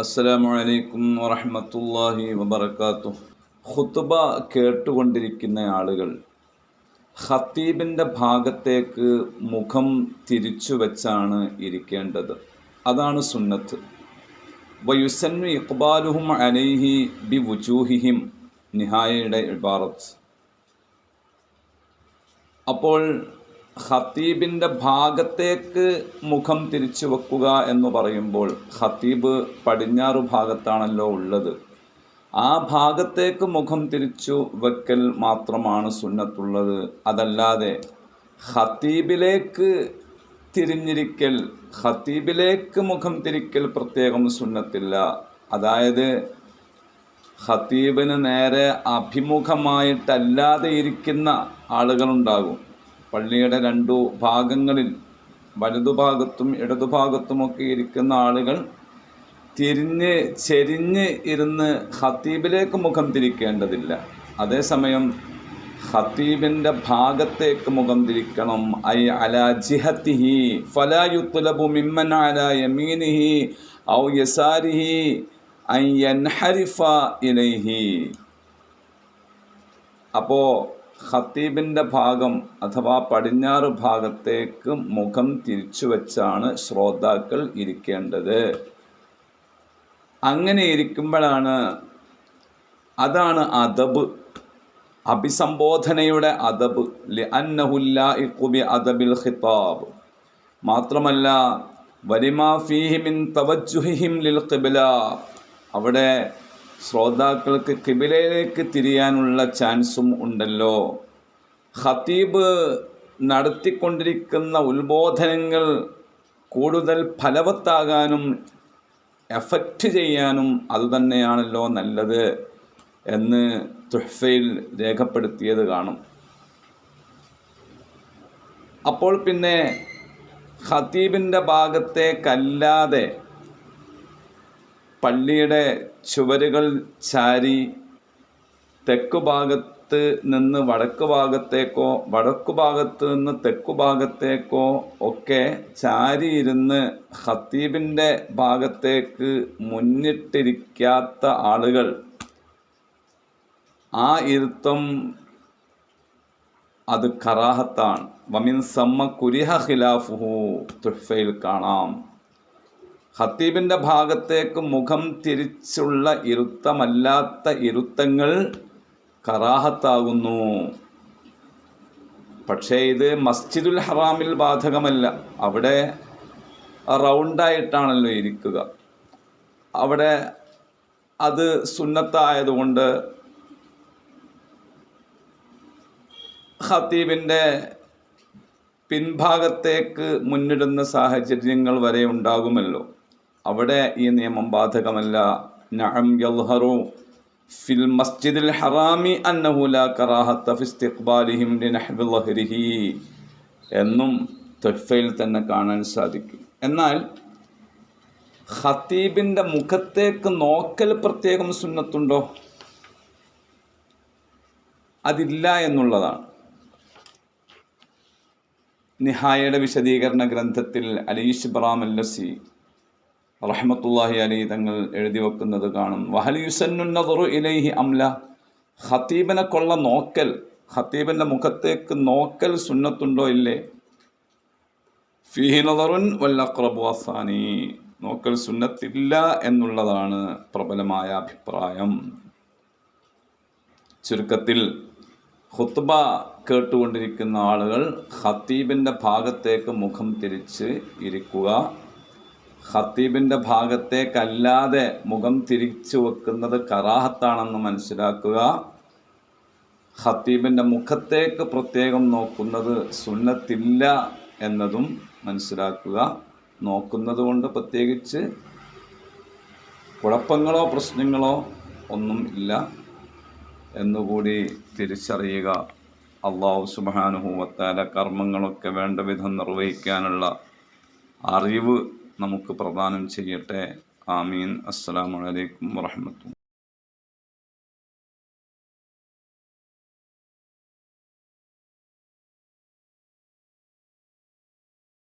അസ്സലാമു അലൈക്കും വറഹമത്തല്ലാഹി വബർക്കാത്തു ഖുത്ബ കേട്ടുകൊണ്ടിരിക്കുന്ന ആളുകൾ ഖത്തീബിന്റെ ഭാഗത്തേക്ക് മുഖം തിരിച്ചു വെച്ചാണ് ഇരിക്കേണ്ടത്. അതാണ് സുന്നത്ത്. വയുസന്നു ഇഖ്ബാലുഹും അലൈഹി ബി വുജൂഹിഹിം നിഹായയുടെ ഇബാറത്ത്. അപ്പോൾ ഖത്തീബിന്റെ ഭാഗത്തേക്ക് മുഖം തിരിച്ചു വെക്കുക എന്ന് പറയുമ്പോൾ ഖത്തീബ് പടിഞ്ഞാറ് ഭാഗത്താണല്ലോ ഉള്ളത്. ആ ഭാഗത്തേക്ക് മുഖം തിരിച്ചു വെക്കൽ മാത്രമാണ് സുന്നത്തുള്ളത്. അതല്ലാതെ ഖത്തീബിലേക്ക് തിരിഞ്ഞിരിക്കൽ ഖത്തീബിലേക്ക് മുഖം തിരിക്കൽ പ്രത്യേകം സുന്നത്തില്ല. അതായത് ഖത്തീബിന് നേരെ അഭിമുഖമായിട്ടല്ലാതെ ഇരിക്കുന്ന ആളുകളുണ്ടാകും. പള്ളിയുടെ രണ്ടു ഭാഗങ്ങളിൽ വലതുഭാഗത്തും ഇടതുഭാഗത്തുമൊക്കെ ഇരിക്കുന്ന ആളുകൾ തിരിഞ്ഞ് ചെരിഞ്ഞ് ഇരുന്ന് ഹത്തീബിലേക്ക് മുഖം തിരിക്കേണ്ടതില്ല. അതേസമയം ഹത്തീബിന്റെ ഭാഗത്തേക്ക് മുഖം തിരിക്കണം. ഐ അല ജിഹത്തിഹി ഫലായുത്തുലബു മിമ്മൻ അല യമീനിഹി ഔ യസാരിഹി ഐ യൻഹരിഫ ഇലൈഹി. അപ്പോൾ ഖത്തീബിന്റെ ഭാഗം അഥവാ പടിഞ്ഞാറ് ഭാഗത്തേക്ക് മുഖം തിരിച്ചു വെച്ചാണ് ശ്രോതാക്കൾ ഇരിക്കേണ്ടത്. അങ്ങനെ ഇരിക്കുമ്പോഴാണ് അതാണ് അദബ്. അഭിസംബോധനയുടെ അദബ്. അന്നഹുല്ലി അദബിൽ ഖിതാബ്. മാത്രമല്ല വരിമാ ഫീഹിമിൻ തവജുഹിഹിം ലിൽ ഖിബില. അവിടെ ശ്രോതാക്കൾക്ക് കിബിലയിലേക്ക് തിരിയാനുള്ള ചാൻസും ഉണ്ടല്ലോ. ഖത്തീബ് നടത്തിക്കൊണ്ടിരിക്കുന്ന ഉത്ബോധനങ്ങൾ കൂടുതൽ ഫലവത്താകാനും എഫക്റ്റ് ചെയ്യാനും അതുതന്നെയാണല്ലോ നല്ലത് എന്ന് തുഹ്ഫയിൽ രേഖപ്പെടുത്തിയത് കാണും. അപ്പോൾ പിന്നെ ഖത്തീബിന്റെ ഭാഗത്തേക്കല്ലാതെ പള്ളിയുടെ ചുവരുകൾ ചാരി തെക്കു ഭാഗത്ത് നിന്ന് വടക്ക് ഭാഗത്തേക്കോ വടക്കു ഭാഗത്ത് നിന്ന് തെക്കു ഭാഗത്തേക്കോ ഒക്കെ ചാരിയിരുന്ന് ഖത്തീബിന്റെ ഭാഗത്തേക്ക് മുന്നിട്ടിരിക്കാത്ത ആളുകൾ. ആ ഇരുത്തം അത് കറാഹത്താണ്. വമിൻ സമ്മ കുരിഹ ഖിലാഫുഹു തുഹ്ഫയിൽ കാണാം. ഖത്തീബിന്റെ ഭാഗത്തേക്ക് മുഖം തിരിച്ചുള്ള ഇരുത്തമല്ലാത്ത ഇരുത്തങ്ങൾ കറാഹത്താകുന്നു. പക്ഷേ ഇത് മസ്ജിദുൽ ഹറാമിൽ ബാധകമല്ല. അവിടെ റൗണ്ടായിട്ടാണല്ലോ ഇരിക്കുക. അവിടെ അത് സുന്നത്തായതുകൊണ്ട് ഹത്തീബിന്റെ പിൻഭാഗത്തേക്ക് മുന്നിടുന്ന സാഹചര്യങ്ങൾ വരെ ഉണ്ടാകുമല്ലോ. അവിടെ ഈ നിയമം ബാധകമല്ല. യൽഹറു ഫിൽ മസ്ജിദിൽ ഹറാമി അന്നഹു ലാ എന്നും തൊഫയിൽ തന്നെ കാണാൻ സാധിക്കും. എന്നാൽ ഖത്തീബിന്റെ മുഖത്തേക്ക് നോക്കൽ പ്രത്യേകം സുന്നത്തുണ്ടോ? അതില്ല എന്നുള്ളതാണ്. നിഹായയുടെ വിശദീകരണ ഗ്രന്ഥത്തിൽ അലീഷ് ബറാം അല്ലസി റഹ്മത്തുല്ലാഹി അലി തങ്ങൾ എഴുതി വെക്കുന്നത് കാണും. വഹലിയുസന്നുന്നതറു ഇലൈഹി അംല. ഹത്തീബിനെ കൊള്ള നോക്കൽ. ഹത്തീബിന്റെ മുഖത്തേക്ക് നോക്കൽ സുന്നത്തുണ്ടോ ഇല്ലേ? ഫിഹിനതറുൻ വല്ലക്രബു അസാനി നോക്കൽ സുന്നത്തില്ല എന്നുള്ളതാണ് പ്രബലമായ അഭിപ്രായം. ചുരുക്കത്തിൽ ഹുത്ബ കേട്ടുകൊണ്ടിരിക്കുന്ന ആളുകൾ ഹത്തീബിന്റെ ഭാഗത്തേക്ക് മുഖം തിരിച്ച് ഇരിക്കുക. ഖത്തീബിന്റെ ഭാഗത്തേക്കല്ലാതെ മുഖം തിരിച്ചു വെക്കുന്നത് കറാഹത്താണെന്ന് മനസ്സിലാക്കുക. ഖത്തീബിന്റെ മുഖത്തേക്ക് പ്രത്യേകം നോക്കുന്നത് സുന്നത്തില്ല എന്നതും മനസ്സിലാക്കുക. നോക്കുന്നത് കൊണ്ട് പ്രത്യേകിച്ച് കുഴപ്പങ്ങളോ പ്രശ്നങ്ങളോ ഒന്നും ഇല്ല എന്നുകൂടി തിരിച്ചറിയുക. അള്ളാഹു സുബാനുഭൂവത്താല കർമ്മങ്ങളൊക്കെ വേണ്ട വിധം നിർവഹിക്കാനുള്ള അറിവ് നമുക്ക് പ്രദാനം ചെയ്യട്ടെ. ആമീൻ. അസ്സാം വലൈക്കും വാഹമത്തു